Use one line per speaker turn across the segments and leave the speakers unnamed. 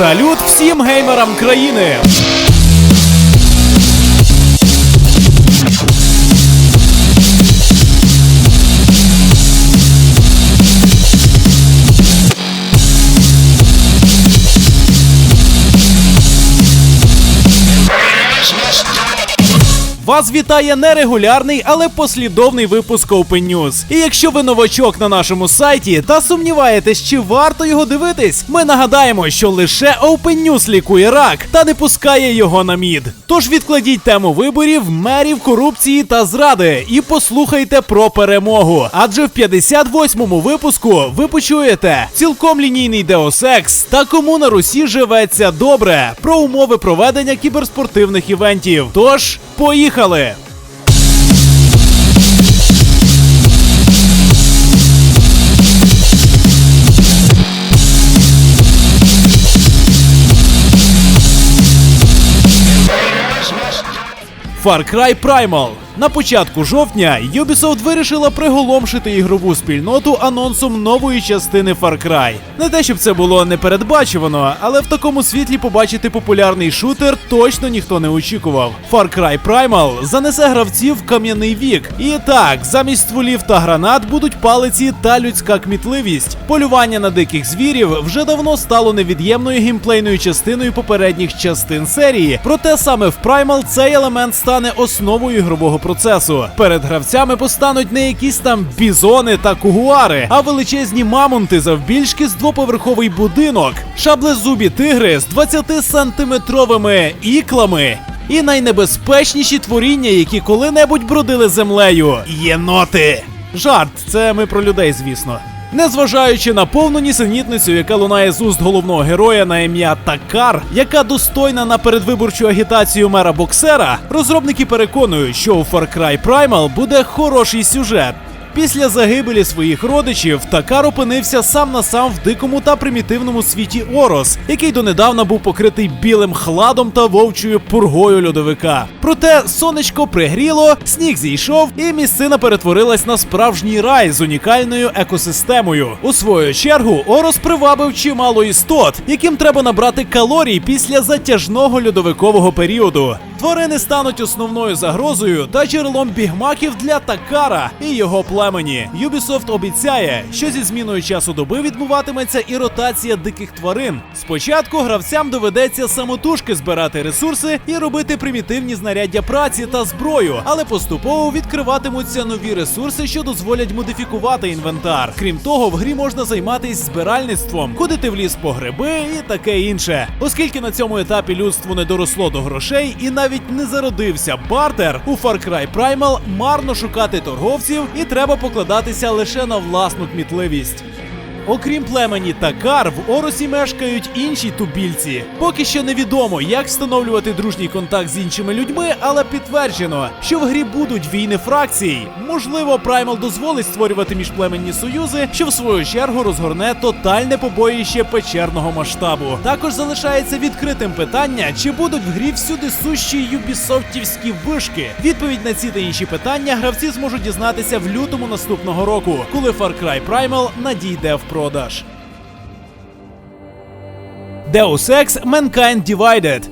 Салют всім геймерам країни! Вас вітає нерегулярний, але послідовний випуск Open News. І якщо ви новачок на нашому сайті та сумніваєтесь, чи варто його дивитись, ми нагадаємо, що лише Open News лікує рак та не пускає його на мід. Тож відкладіть тему виборів, мерів, корупції та зради і послухайте про перемогу. Адже в 58-му випуску ви почуєте цілком лінійний Ex та кому на Русі живеться добре про умови проведення кіберспортивних івентів. Тож, поїхали! Far Cry Primal. На початку жовтня Ubisoft вирішила приголомшити ігрову спільноту анонсом нової частини Far Cry. Не те, щоб це було непередбачувано, але в такому світлі побачити популярний шутер точно ніхто не очікував. Far Cry Primal занесе гравців в кам'яний вік. І так, замість стволів та гранат будуть палиці та людська кмітливість. Полювання на диких звірів вже давно стало невід'ємною геймплейною частиною попередніх частин серії. Проте саме в Primal цей елемент стане основою ігрового процесу. Перед гравцями постануть не якісь там бізони та кугуари, а величезні мамонти завбільшки з двоповерховий будинок, шаблезубі тигри з 20-сантиметровими іклами. І найнебезпечніші творіння, які коли-небудь бродили землею єноти. Жарт, це ми про людей, звісно. Незважаючи на повну нісенітницю, яка лунає з уст головного героя на ім'я Такар, яка достойна на передвиборчу агітацію мера боксера, розробники переконують, що у Far Cry Primal буде хороший сюжет. Після загибелі своїх родичів Такар опинився сам на сам в дикому та примітивному світі Орос, який донедавна був покритий білим хладом та вовчою пургою льодовика. Проте сонечко пригріло, сніг зійшов, і місцина перетворилась на справжній рай з унікальною екосистемою. У свою чергу Орос привабив чимало істот, яким треба набрати калорій після затяжного льодовикового періоду. Тварини стануть основною загрозою та джерелом бігмаків для Такара і його племені. Ubisoft обіцяє, що зі зміною часу доби відбуватиметься і ротація диких тварин. Спочатку гравцям доведеться самотужки збирати ресурси і робити примітивні знаряддя праці та зброю, але поступово відкриватимуться нові ресурси, що дозволять модифікувати інвентар. Крім того, в грі можна займатися збиральництвом, ходити в ліс по гриби і таке інше. Оскільки на цьому етапі людство не доросло до грошей і навіть не зародився бартер, у Far Cry Primal марно шукати торговців і треба покладатися лише на власну кмітливість. Окрім племені Такар, в Оросі мешкають інші тубільці. Поки що невідомо, як встановлювати дружній контакт з іншими людьми, але підтверджено, що в грі будуть війни фракцій. Можливо, Primal дозволить створювати міжплеменні союзи, що в свою чергу розгорне тотальне побоїще печерного масштабу. Також залишається відкритим питання, чи будуть в грі всюди сущі юбісофтівські вишки. Відповідь на ці та інші питання гравці зможуть дізнатися в лютому наступного року, коли Far Cry Primal надійде в продаж. Deus Ex Mankind Divided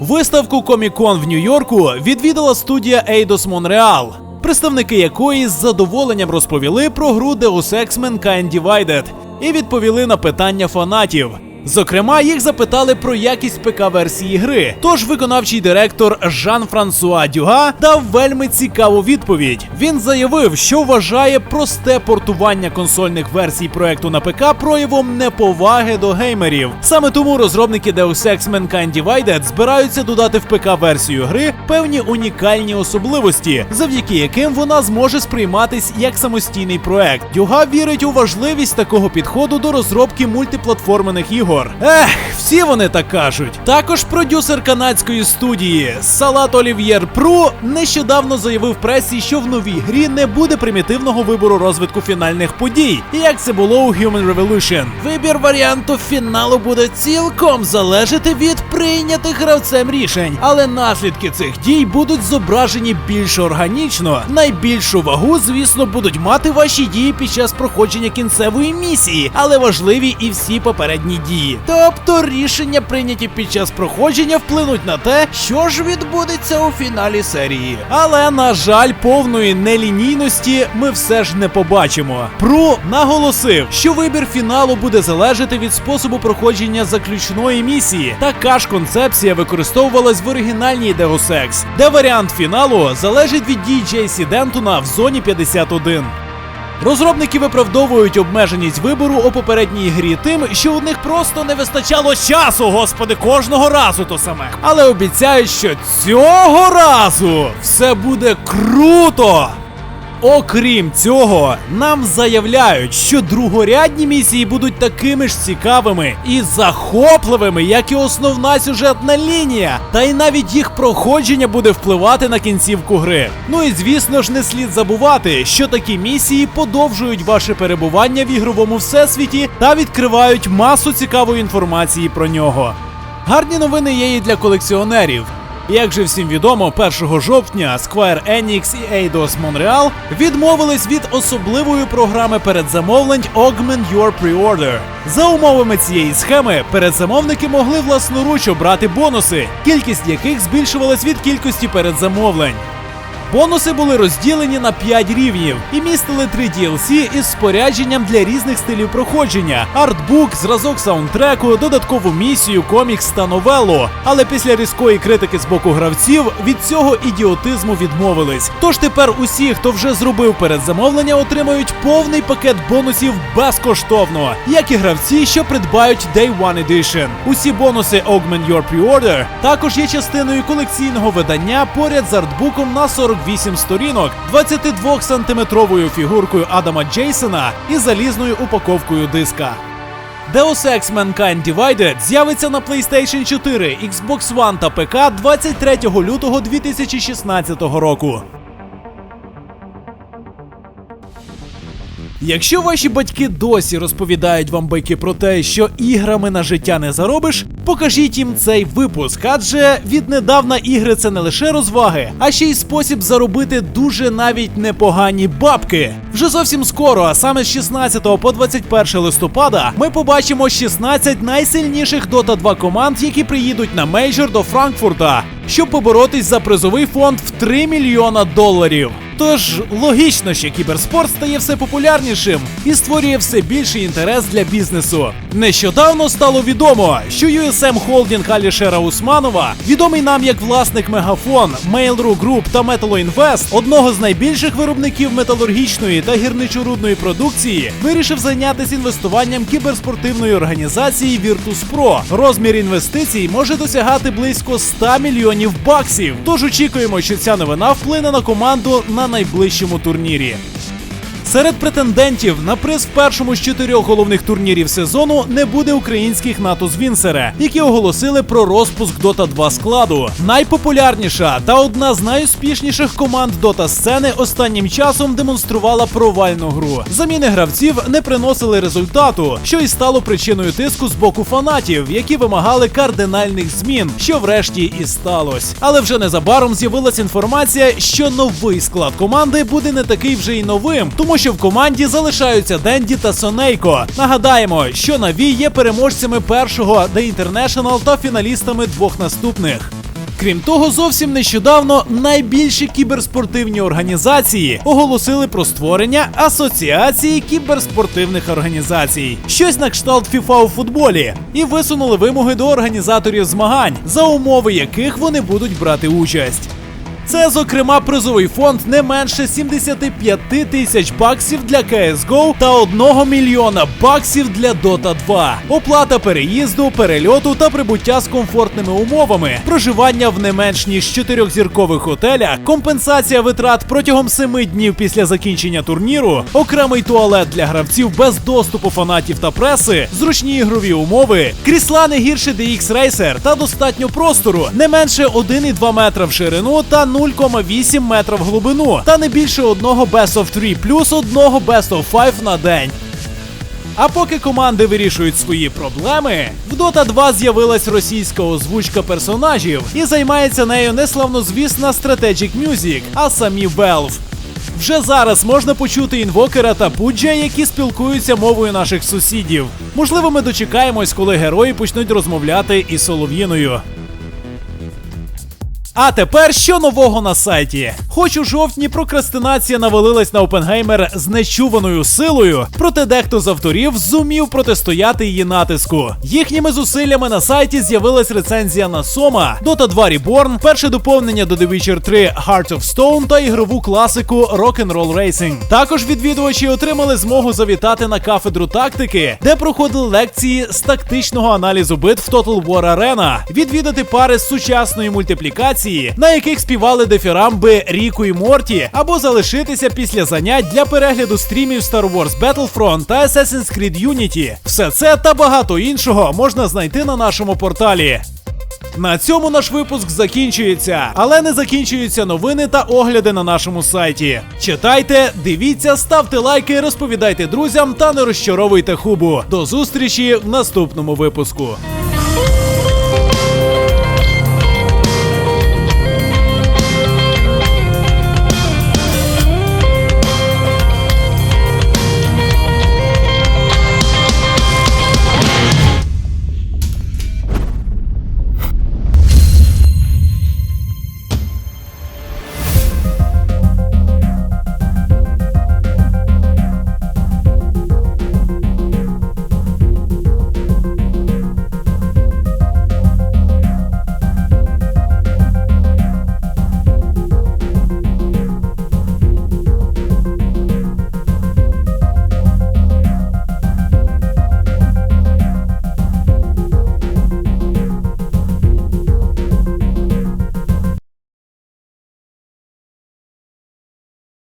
Виставку Comic-Con в Нью-Йорку відвідала студія Eidos Montreal, представники якої з задоволенням розповіли про гру Deus Ex Mankind Divided і відповіли на питання фанатів. Зокрема, їх запитали про якість ПК-версії гри. Тож виконавчий директор Жан-Франсуа Дюга дав вельми цікаву відповідь. Він заявив, що вважає просте портування консольних версій проекту на ПК проявом неповаги до геймерів. Саме тому розробники Deus Ex Mankind Divided збираються додати в ПК-версію гри певні унікальні особливості, завдяки яким вона зможе сприйматись як самостійний проект. Дюга вірить у важливість такого підходу до розробки мультиплатформених ігор. Ех, всі вони так кажуть. Також продюсер канадської студії Салат Олів'єр Пру нещодавно заявив пресі, що в новій грі не буде примітивного вибору розвитку фінальних подій, як це було у Human Revolution. Вибір варіанту фіналу буде цілком залежати від прийнятих гравцем рішень, але наслідки цих дій будуть зображені більш органічно. Найбільшу вагу, звісно, будуть мати ваші дії під час проходження кінцевої місії, але важливі і всі попередні дії. Серії. Тобто рішення, прийняті під час проходження, вплинуть на те, що ж відбудеться у фіналі серії. Але на жаль, повної нелінійності ми все ж не побачимо. Про наголосив, що вибір фіналу буде залежати від способу проходження заключної місії. Така ж концепція використовувалась в оригінальній Deus де варіант фіналу залежить від дій Джейсі Дентона в зоні 51. Розробники виправдовують обмеженість вибору у попередній грі тим, що у них просто не вистачало часу, господи, кожного разу то саме. Але обіцяють, що цього разу все буде круто. Окрім цього, нам заявляють, що другорядні місії будуть такими ж цікавими і захопливими, як і основна сюжетна лінія. Та й навіть їх проходження буде впливати на кінцівку гри. Ну і звісно ж, не слід забувати, що такі місії подовжують ваше перебування в ігровому всесвіті та відкривають масу цікавої інформації про нього. Гарні новини є і для колекціонерів. Як же всім відомо, 1 жовтня Square Enix і Eidos Montreal відмовились від особливої програми передзамовлень Augment Your Pre-Order. За умовами цієї схеми, передзамовники могли власноруч обрати бонуси, кількість яких збільшувалась від кількості передзамовлень. Бонуси були розділені на 5 рівнів і містили 3 DLC із спорядженням для різних стилів проходження: артбук, зразок саундтреку, додаткову місію, комікс та новелу. Але після різкої критики з боку гравців від цього ідіотизму відмовились. Тож тепер усі, хто вже зробив передзамовлення, отримають повний пакет бонусів безкоштовно, як і гравці, що придбають Day One Edition. Усі бонуси Augment Your Pre-Order також є частиною колекційного видання поряд з артбуком на 48 сторінок, 22 сантиметровою фігуркою Адама Джейсона і залізною упаковкою диска. Deus Ex Mankind Divided з'явиться на PlayStation 4, Xbox One та ПК 23 лютого 2016 року. Якщо ваші батьки досі розповідають вам байки про те, що іграми на життя не заробиш, покажіть їм цей випуск, адже віднедавна ігри це не лише розваги, а ще й спосіб заробити дуже навіть непогані бабки. Вже зовсім скоро, а саме з 16 по 21 листопада, ми побачимо 16 найсильніших Dota 2 команд, які приїдуть на мейджор до Франкфурта, щоб поборотись за призовий фонд в 3 мільйона доларів. Тож логічно, що кіберспорт стає все популярнішим і створює все більший інтерес для бізнесу. Нещодавно стало відомо, що USM Holding Алішера Усманова, відомий нам як власник Мегафон, Mail.ru Group та Metalo Invest, одного з найбільших виробників металургічної та гірничорудної продукції, вирішив зайнятися інвестуванням кіберспортивної організації Virtus.pro. Розмір інвестицій може досягати близько 100 мільйонів баксів. Тож очікуємо, що ця новина вплине на команду на найближчому турнірі. Серед претендентів на приз в першому з чотирьох головних турнірів сезону не буде українських НАТО з Вінсера, які оголосили про розпуск Dota 2 складу. Найпопулярніша та одна з найуспішніших команд Dota сцени останнім часом демонструвала провальну гру. Заміни гравців не приносили результату, що й стало причиною тиску з боку фанатів, які вимагали кардинальних змін, що врешті і сталося. Але вже незабаром з'явилася інформація, що новий склад команди буде не такий вже й новим, тому що в команді залишаються Денді та Сонейко. Нагадаємо, що Наві є переможцями першого The International та фіналістами двох наступних. Крім того, зовсім нещодавно найбільші кіберспортивні організації оголосили про створення асоціації кіберспортивних організацій, щось на кшталт FIFA у футболі, і висунули вимоги до організаторів змагань, за умови яких вони будуть брати участь. Це, зокрема, призовий фонд не менше 75 тисяч баксів для CSGO та 1 мільйона баксів для Dota 2. Оплата переїзду, перельоту та прибуття з комфортними умовами, проживання в не менш ніж чотирьохзіркових готелях, компенсація витрат протягом 7 днів після закінчення турніру, окремий туалет для гравців без доступу фанатів та преси, зручні ігрові умови, крісла не гірше DX Racer та достатньо простору, не менше 1,2 метра в ширину та 0,8 метра в глибину, та не більше одного Best of 3 плюс одного Best of 5 на день. А поки команди вирішують свої проблеми, в Dota 2 з'явилась російська озвучка персонажів і займається нею не славнозвісна Strategic Music, а самі Valve. Вже зараз можна почути інвокера та пуджа, які спілкуються мовою наших сусідів. Можливо, ми дочекаємось, коли герої почнуть розмовляти із солов'їною. А тепер що нового на сайті? Хоч у жовтні прокрастинація навалилась на Опенгеймер з нечуваною силою, проте дехто з авторів зумів протистояти її натиску. Їхніми зусиллями на сайті з'явилась рецензія на Сома, Dota 2 Reborn, перше доповнення до The Witcher 3 Heart of Stone та ігрову класику Rock'n'Roll Racing. Також відвідувачі отримали змогу завітати на кафедру тактики, де проходили лекції з тактичного аналізу битв Total War Arena, відвідати пари з сучасної мультиплікації, на яких співали дифірамби Ріку і Морті, або залишитися після занять для перегляду стрімів Star Wars Battlefront та Assassin's Creed Unity. Все це та багато іншого можна знайти на нашому порталі. На цьому наш випуск закінчується, але не закінчуються новини та огляди на нашому сайті. Читайте, дивіться, ставте лайки, розповідайте друзям та не розчаровуйте хубу. До зустрічі в наступному випуску.